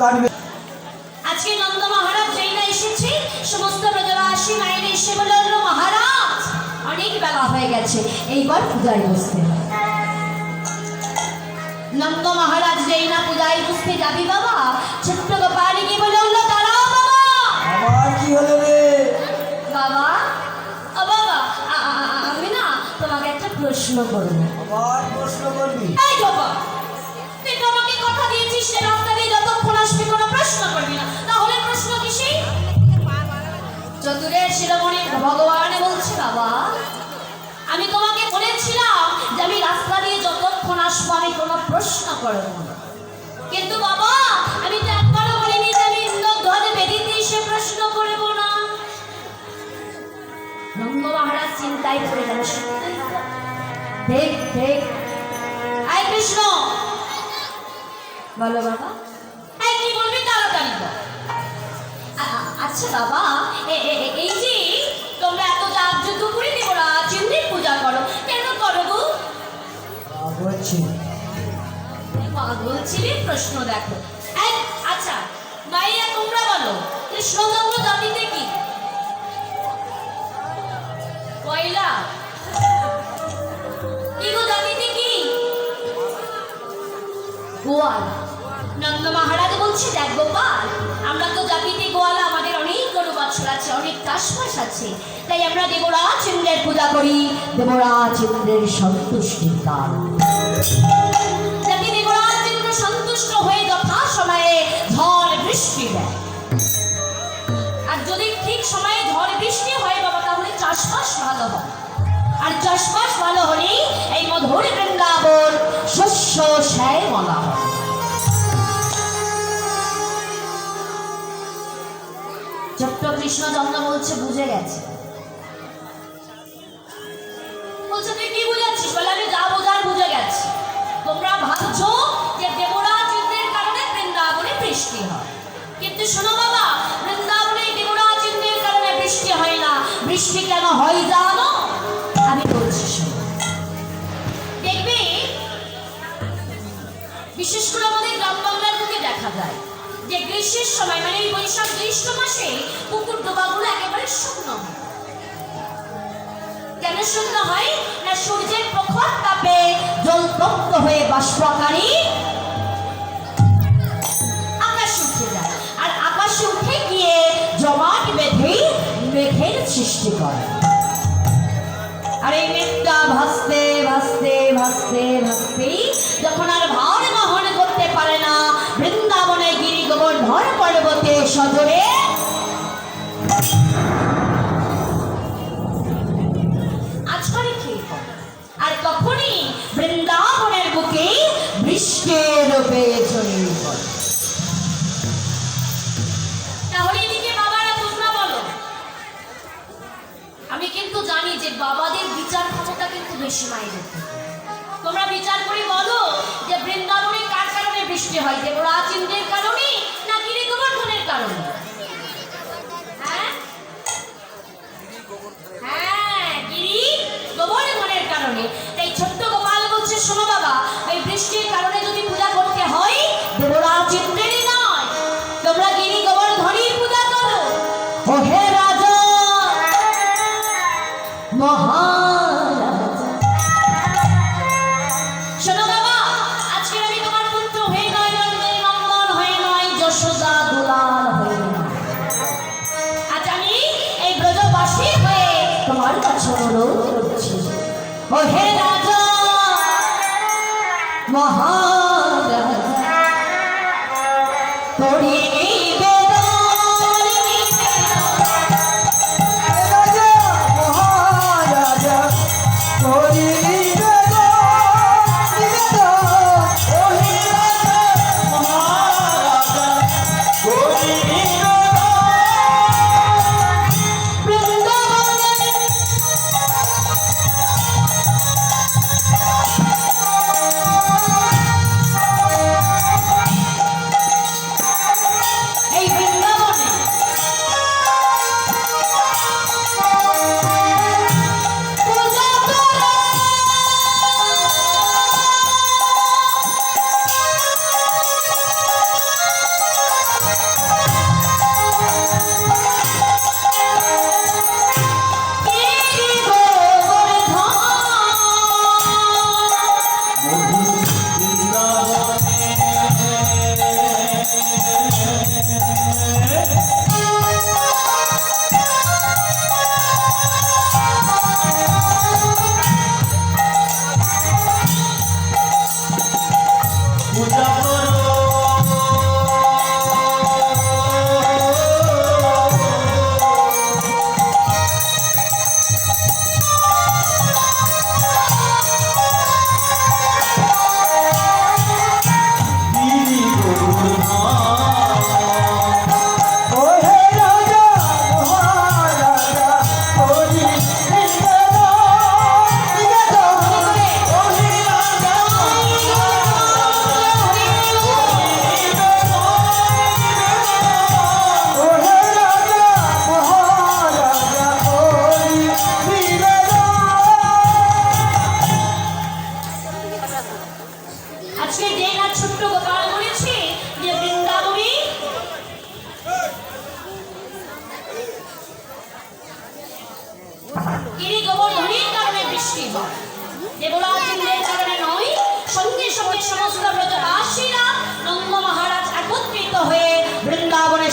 কাটবে। আজকে নন্দ মহারাজ যেই না এসেছে সমস্ত ব্রজবাসী মায়ের এসে বলল মহারাজ অনেক বেলা হয়ে গেছে এইবার পূজায় বসতে নন্দ মহারাজ যেই না পূজায় বসতে যাবি বাবা ছোট্ট গোপালী কি বলে উঠল দাঁড়াও বাবা। আবার কি হলো রে? বাবা ও বাবা আমি না তোমাকে একটা প্রশ্ন করব। আবার প্রশ্ন করবি? এই বাবা তুই তো আমাকে কথা দিয়েছিস সে রাস্তা শিরোমণি ভগবান বলছে, বাবা। আমি তোমাকে বলেছিলাম যে আমি রাস্তা দিয়ে যতক্ষণ আসব, আমি কোনো প্রশ্ন করব কিন্তু বাবা, আমি তো একবারও বলিনি যে আমি ইন্দ্রধ্বজ বেদিতে এসে প্রশ্ন করব না। নন্দ মহারাজ চিন্তায় পড়ে গেল দেখ দেখ। আয় কৃষ্ণ। বলো বাবা। আয়, কি বলবি তাড়াতাড়ি আচ্ছা বাবা এই ছিলেন প্রশ্ন দেখো। আচ্ছা মাইয়া, তোমরা বলো কৃষ্ণচন্দ্র জাতিতে কি? কয়লা কি গো জাতিতে কি? গোয়াল। নন্দ দেখ আমরা তো গোয়ালা, আমাদের অনেক আছে অনেক আছে। তাই আমরা দেবরাজ ইন্দ্রের পূজা করি, দেবরাজ চাষবাস ভালো হলেই এই মধুর বৃন্দাবন শস্য শ্যায় হয়। ছোট্ট কৃষ্ণচন্দ্র বলছে, বুঝে গেছে। বলছে, তুই কি বুঝাচ্ছিস? বলে, আমি যা বোঝার বুঝে গেছি। তোমরা ভাবছ যে দেবরাজ ইন্দ্রের কারণে বৃন্দাবনে বৃষ্টি হয়। কিন্তু শোনো বাবা, বৃন্দাবনে দেবরাজ ইন্দ্রের কারণে বৃষ্টি হয় না। বৃষ্টি কেন হয় জানো বিশেষ করে আমাদের গ্রাম বাংলার দিকে দেখা যায়। যে গ্রীষ্মের সময় মানে এই বৈশাখ জ্যৈষ্ঠ মাসে পুকুর ডোবাগুলো একেবারে শুকনো কেন হয়? না সূর্যের প্রখর তাপে হয়ে বাষ্পাকারী আকাশে উঠে যায়। আর আকাশে উঠে গিয়ে জমাট বেঁধে মেঘের সৃষ্টি করে। আর এই মেঘটা ভাসতে ভাসতে ভাসতে ভাসতেই বৃষ্টি হয় যে প্রাচীনদের কারণে হে রাজা মহারাজা 감사합니다.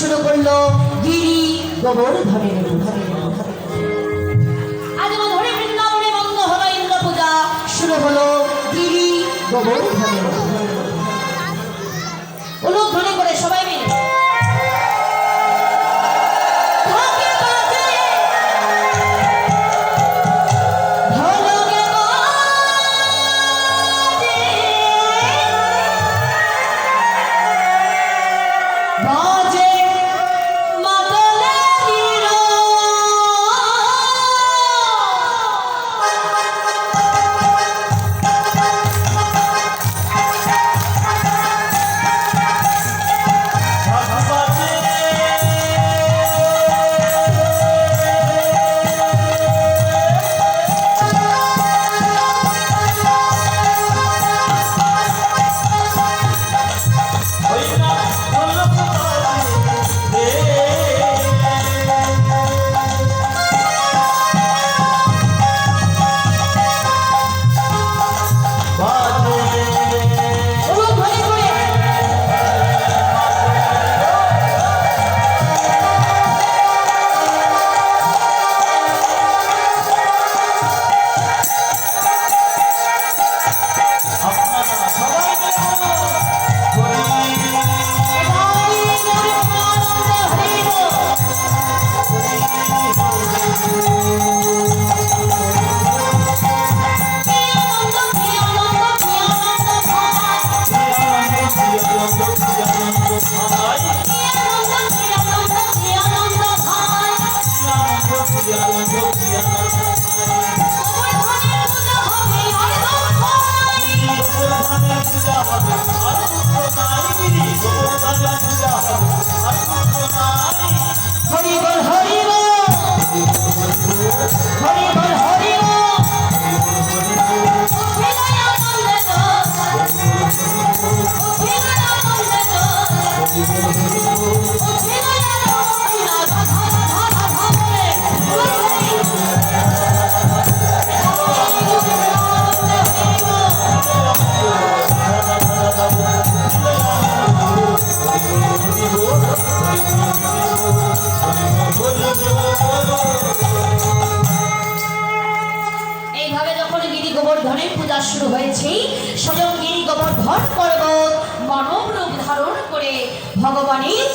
শুরু করল গিরি গোবর ধরে আজ ধরে ধরে বৃন্দাবনে বন্ধ হলো ইন্দ্র পূজা শুরু হলো গিরি ধরে উলুক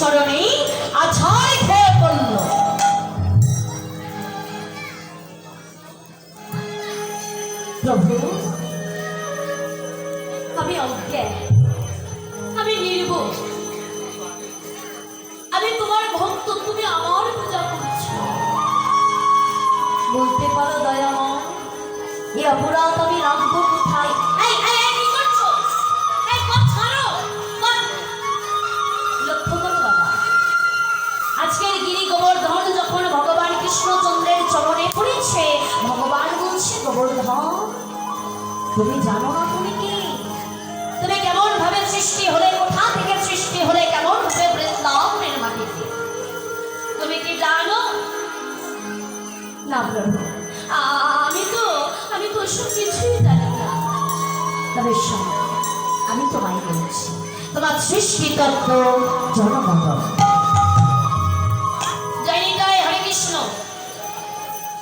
চরণে আছাড় খেয়ে পড়ল। প্রভু, আমি অজ্ঞান আমি নির্বোধ। আমি তোমার ভক্ত, তুমি আমার পূজা করছ। বলতে পারো দয়াময়, এ অপরাধ আমি রাখব তুমি জানো না তুমি কি? তুমি কেমন ভাবে সৃষ্টি হলে, কোথা থেকে সৃষ্টি হলে কেমন ভাবে বৃন্দাবনের মাটিতে তুমি কি জানো? না আমি তো আমি তো ওসব কিছুই জানি না। তবে আমি তোমায় বলছি, তোমার সৃষ্টি তত্ত্ব জনগণ জয় হরে কৃষ্ণ।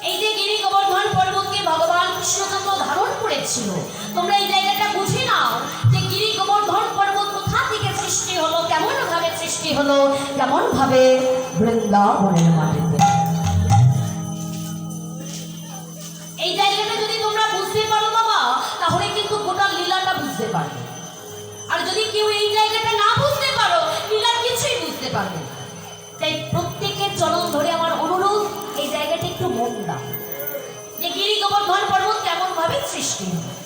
এই যে গিরি গোবর্ধন পর্বতকে ভগবান কৃষ্ণচন্দ্র ধারণ করেছিল। তোমরা এই জায়গাটা বুঝে নাও যে গিরি গোবর্ধন পর্বত কোথা থেকে সৃষ্টি হলো কেমন ভাবে সৃষ্টি হলো কেমন ভাবে বৃন্দাবনের মাটিতে। এই জায়গাটা যদি তোমরা বুঝতে পারো বাবা, তাহলে কিন্তু গোটা লীলাটা বুঝতে পারবে। আর যদি কেউ এই জায়গাটা না বুঝতে পারো, লীলার কিছুই বুঝতে পারবে তাই প্রত্যেকের চরণ ধরে আমার অনুরোধ, এই জায়গাটা একটু মন দাও। গিরি গোবর্ধন পর্বত কেমন ভাবে সৃষ্টি? হয়